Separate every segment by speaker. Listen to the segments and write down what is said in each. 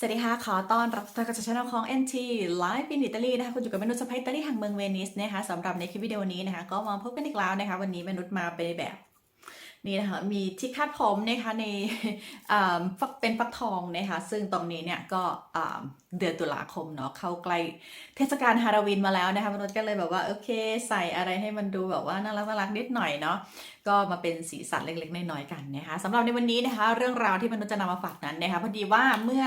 Speaker 1: สวัสดีค่ะ ขอต้อนรับทุกท่านเข้าสู่ช่องของ NT Live in Italy นะคะ คุณอยู่กับมนุษย์สไปอิตาลีแห่งเมืองเวนิสนะคะสำหรับในคลิปวิดีโอนี้นะคะ ก็มาพบกันอีกแล้วนะคะ วันนี้มนุษย์มาเป็นแบบนี่นะคะ มีที่คาดผมนะคะในอ่าฟักเป็นฟักทองนะคะ ซึ่งตรงนี้เนี่ยก็อ่าเดือนตุลาคมเนาะ เข้าใกล้เทศกาลฮาโลวีนมาแล้วนะคะมนุษย์ก็เลยแบบว่าโอเคใส่อะไรให้มันดูแบบว่าน่ารักน่ารักนิดหน่อยเนาะ ก็มาเป็นสีสันเล็กๆน้อยๆกันนะคะสำหรับในวันนี้นะคะ เรื่องราวที่มนุษย์จะนำมาฝากนั้นนะคะพอดีว่าเมื่อ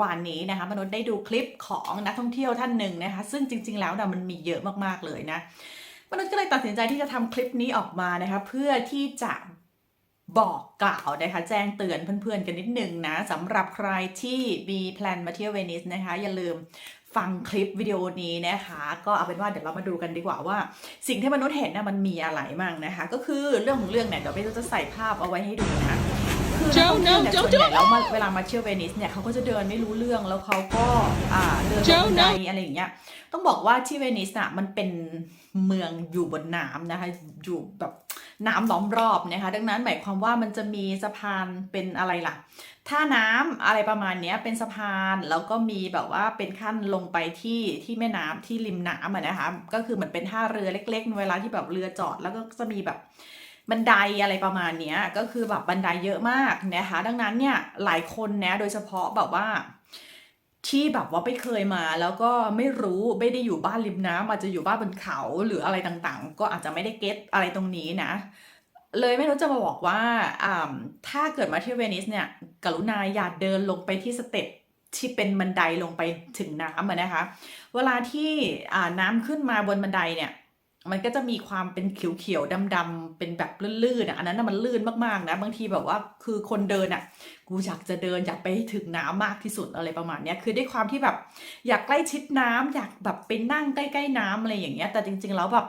Speaker 1: วานนี้นะคะมนุษย์ได้ดูคลิปของนักท่องเที่ยวท่านหนึ่งนะคะ ซึ่งจริง ๆ แล้วนะมันมีเยอะมากๆเลยนะมนุษย์ก็เลยตัดสินใจที่จะทำคลิปนี้ออกมานะคะ เพื่อที่จะบอกกล่าวนะคะ แจ้งเตือนเพื่อนๆกันนิดนึงนะสำหรับใครที่มีแพลนมาเที่ยวเวนิสนะคะ อย่าลืมฟังคลิปวิดีโอนี้นะคะ ก็เอาเป็นว่าเดี๋ยวเรามาดูกันดีกว่าว่า สิ่งที่มนุษย์เห็นนะมันมีอะไรมั่งนะคะ ก็คือเรื่องของเรื่องเนี่ยเดี๋ยวเบนจะใส่ภาพเอาไว้ให้ดูนะคื อนักท่องเที่ยวเนี่ยส่วนใหญ่แล้วมาเวลามาเที่ยวเวนิสเนี่ยเขาก็จะเดินไม่รู้เรื่องแล้วเขาก็อ่าเดินบนบันไดอะไรอย่างเงี้ยต้องบอกว่าที่เวนิสน่ะมันเป็นเมืองอยู่บนน้ำนะคะอยู่แบบน้ำล้อมรอบนะคะดังนั้นหมายความว่ามันจะมีสะพานเป็นอะไรล่ะท่าน้ำอะไรประมาณเนี้ยเป็นสะพานแล้วก็มีแบบว่าเป็นขั้นลงไปที่ที่แม่น้ำที่ริมน้ำอะนะคะก็คือเหมือนเป็นท่าเรือเล็ก ๆ เวลาที่แบบเรือจอดแล้วก็จะมีแบบ บันไดอะไรประมาณนี้ก็คือแบบบันไดเยอะมากนะคะ ดังนั้นเนี่ยหลายคนนะโดยเฉพาะแบบว่า ที่แบบว่าไม่เคยมา แล้วก็ไม่รู้ไม่ได้อยู่บ้านริมน้ำอาจจะอยู่บ้านบนเขาหรืออะไรต่างๆ ก็อาจจะไม่ได้เก็ตอะไรตรงนี้นะ เลยไม่รู้จะมาบอกว่าอ่าถ้าเกิดมาที่เวนิสเนี่ย กรุณาอย่าเดินลงไปที่สเต็ปที่เป็นบันไดลงไปถึงน้ำนะคะ เวลาที่น้ำขึ้นมาบนบันไดเนี่ย มันก็จะมีความเป็นเขียวๆดำๆเป็นแบบลื่นๆอะอันนั้นน่ะมันลื่นมากๆนะบางทีแบบว่าคือคนเดินอะ กูอยากจะเดินอยากไปให้ถึงน้ำมากที่สุดอะไรประมาณเนี้ยคือด้วยความที่แบบ อยากใกล้ชิดน้ำอยากแบบไปนั่งใกล้ๆน้ำอะไรอย่างเงี้ย แต่จริงๆแล้วแบบ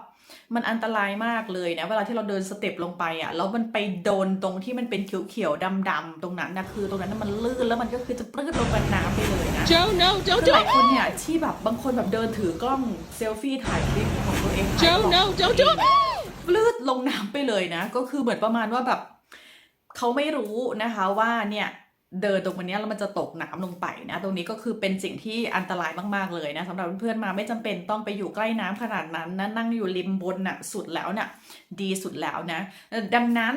Speaker 1: มันอันตรายมากเลยนะเวลาที่เราเดินสเต็ปลงไปอะแล้วมันไปโดนตรงที่มันเป็นเขียวๆดำๆตรงนั้นนะคือตรงนั้นนะมันลื่นแล้วมันก็คือจะปลื้ดลงไปน้ำไปเลยนะ
Speaker 2: Joe, no,
Speaker 1: คือ
Speaker 2: don't
Speaker 1: ห
Speaker 2: do
Speaker 1: ลาย
Speaker 2: it.
Speaker 1: คนเนี่ยที่แบบบางคนแบบเดินถือกล้องเซลฟี่ถ่ายคลิปของตัวเองถ่าย
Speaker 2: Joe,
Speaker 1: ของ
Speaker 2: no, don't do it.
Speaker 1: ปลืดลงน้ำไปเลยนะ ก็คือเหมือนประมาณว่าแบบ เขาไม่รู้นะคะว่าเนี่ย เดินตรงวันนี้แล้วมันจะตกน้ำลงไปนะ ตรงนี้ก็คือเป็นสิ่งที่อันตรายมากๆเลยนะสำหรับเพื่อนๆมาไม่จำเป็นต้องไปอยู่ใกล้น้ำขนาดนั้นนะนั่งอยู่ริมบนน่ะสุดแล้วน่ะดีสุดแล้วนะ ดังนั้น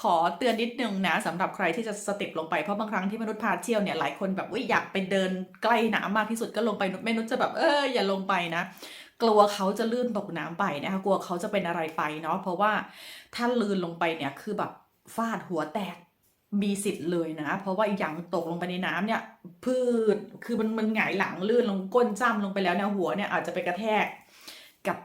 Speaker 1: ขอเตือนนิดนึงนะสำหรับใครที่จะสเต็ปลงไปเพราะบางครั้งที่มนุษย์พาเที่ยวเนี่ยหลายคนแบบว่าอยากไปเดินใกล้น้ำมากที่สุดก็ลงไปไม่นุษย์จะแบบเอออย่าลงไปนะกลัวเขาจะลื่นตกน้ำไปนะคะกลัวเขาจะเป็นอะไรไปเนาะเพราะว่าถ้าลื่นลงไปเนี่ยคือแบบฟาดหัวแตก มีสิทธิ์เลยนะ เพราะว่าอีกอย่างตกลงไปในน้ำเนี่ย พืชคือมันมันหงายหลังลื่นลงก้นจ้ำลงไปแล้วเนี่ยหัวเนี่ยอาจจะไปกระแทกกับ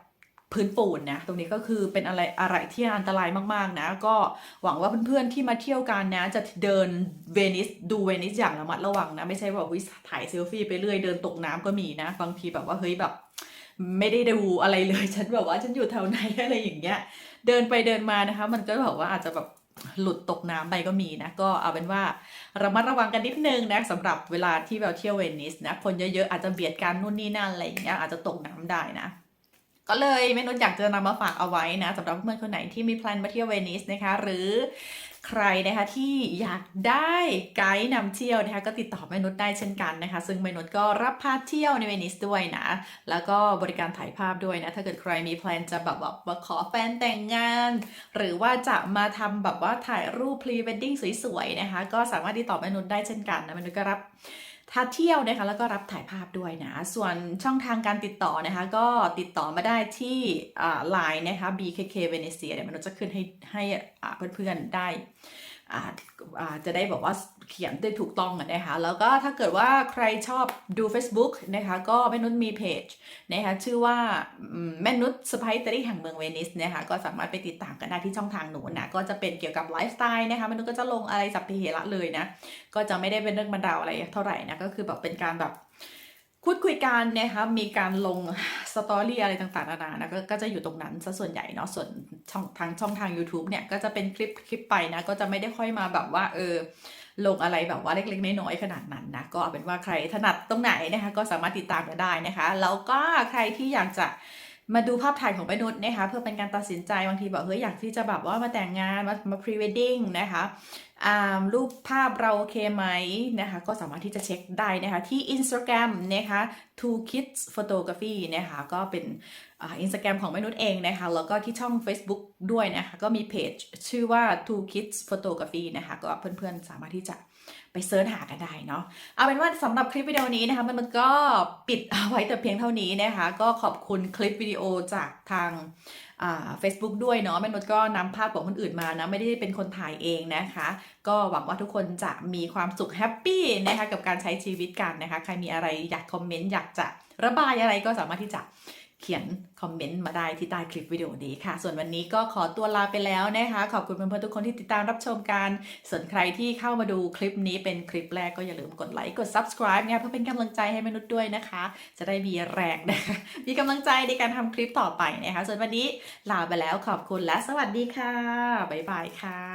Speaker 1: พื้นปูนนะตรงนี้ก็คือเป็นอะไรอะไรที่อันตรายมากๆนะ ก็หวังว่าเพื่อนๆที่มาเที่ยวกันนะ จะเดินเวนิสดูเวนิสอย่างระมัดระวังนะ ไม่ใช่ว่าวิถ่ายเซลฟี่ไปเรื่อยเดินตกน้ำก็มีนะ บางทีแบบว่าเฮ้ยแบบ ไม่ได้ดูอะไรเลยฉันแบบว่าฉันอยู่แถวไหนอะไรอย่างเงี้ย เดินไปเดินมานะคะ มันก็แบบว่าอาจจะแบบ หลุดตกน้ำไปก็มีนะ ก็เอาเป็นว่าระมัดระวังกันนิดนึงนะสำหรับเวลาที่เราเที่ยวเวนิสนะ คนเยอะๆอาจจะเบียดกันนู่นนี่นั่นอะไรอย่างเงี้ยอาจจะตกน้ำได้นะ ก็เลยเมนุษย์อยากจะนำมาฝากเอาไว้นะสำหรับเพื่อนคนไหนที่มีแพลนมาเที่ยวเวนิสนะคะ หรือใครนะคะที่อยากได้ไกด์นำเที่ยวนะคะก็ติดต่อเมนุษย์ได้เช่นกันนะคะ ซึ่งเมนุษย์ก็รับพาเที่ยวในเวนิสด้วยนะ แล้วก็บริการถ่ายภาพด้วยนะถ้าเกิดใครมีแพลนจะแบบว่ามาขอแฟนแต่งงาน หรือว่าจะมาทำแบบว่าถ่ายรูปพรีเวดดิ้งสวยๆนะคะ ก็สามารถติดต่อเมนุษย์ได้เช่นกันนะเมนุษย์ก็รับ ถ้าเที่ยวนะคะแล้วก็รับถ่ายภาพด้วยนะ ส่วนช่องทางการติดต่อนะคะ ก็ติดต่อมาได้ที่ไลน์นะคะ BKK Venezia เดี๋ยวมันจะขึ้นให้ให้เพื่อนๆได้ จะได้บอกว่าเขียนได้ถูกต้องนะคะ แล้วก็ถ้าเกิดว่าใครชอบดู Facebook นะคะ ก็แม่นุชมีเพจนะคะชื่อว่าแม่นุชสไปเตอรี่แห่งเมืองเวนิสนะคะก็สามารถไปติดตามกันได้ที่ช่องทางหนูนะก็จะเป็นเกี่ยวกับไลฟ์สไตล์นะคะแม่นุชก็จะลงอะไรสัพเพเหระเลยนะ ก็จะไม่ได้เป็นเรื่องบรรดาอะไรเท่าไหร่นะก็คือแบบเป็นการแบบ พูดคุยกันนะคะมีการลงสตอรี่อะไรต่างๆนานานะกก็จะอยู่ตรงนั้นซะส่วนใหญ่เนาะส่วนช่องทางช่องทาง YouTube เนี่ยก็จะเป็นคลิปคลิปไปนะ ก็จะไม่ได้ค่อยมาแบบว่าเออลงอะไรแบบว่าเล็กๆน้อยๆขนาดนั้นนะ ก็เอาเป็นว่าใครถนัดตรงไหนนะคะก็สามารถติดตามกันได้นะคะ แล้วก็ใครที่อยากจะมาดูภาพถ่ายของป้านุชนะคะเพื่อเป็นการตัดสินใจบางทีแบบเฮ้ยอยากที่จะแบบว่ามาแต่งงานมามาพรีเวดดิ้งนะคะ รูปภาพเราโอเคไหมนะคะ ก็สามารถที่จะเช็คได้นะคะที่ Instagram นะคะ Two Kids Photography นะคะก็เป็นอินสตาแกรมของแม่นุชเองนะคะ แล้วก็ที่ช่อง Facebook ด้วยนะคะ ก็มีเพจชื่อว่า Two Kids Photography นะคะ ก็เพื่อนๆสามารถที่จะไปเสิร์ชหากันได้เนาะ เอาเป็นว่าสำหรับคลิปวิดีโอนี้นะคะ มันก็ปิดเอาไว้แต่เพียงเท่านี้นะคะ ก็ขอบคุณคลิปวิดีโอจากทาง เฟซบุ๊กด้วยเนาะแม่นุชก็นำภาพของคนอื่นมานะไม่ได้เป็นคนถ่ายเองนะคะ ก็หวังว่าทุกคนจะมีความสุขแฮปปี้นะคะกับการใช้ชีวิตกันนะคะ ใครมีอะไรอยากคอมเมนต์อยากจะระบายอะไรก็สามารถที่จะ เขียนคอมเมนต์มาได้ที่ใต้คลิปวิดีโอนี้ค่ะ ส่วนวันนี้ก็ขอตัวลาไปแล้วนะคะ ขอบคุณเพื่อนๆทุกคนที่ติดตามรับชมกัน ส่วนใครที่เข้ามาดูคลิปนี้เป็นคลิปแรกก็อย่าลืมกดไลค์กด subscribe เนี่ยเพื่อเป็นกำลังใจให้มนุษย์ด้วยนะคะ จะได้มีแรงนะคะมีกำลังใจในการทำคลิปต่อไปนะคะ ส่วนวันนี้ลาไปแล้วขอบคุณและสวัสดีค่ะบ๊ายบายค่ะ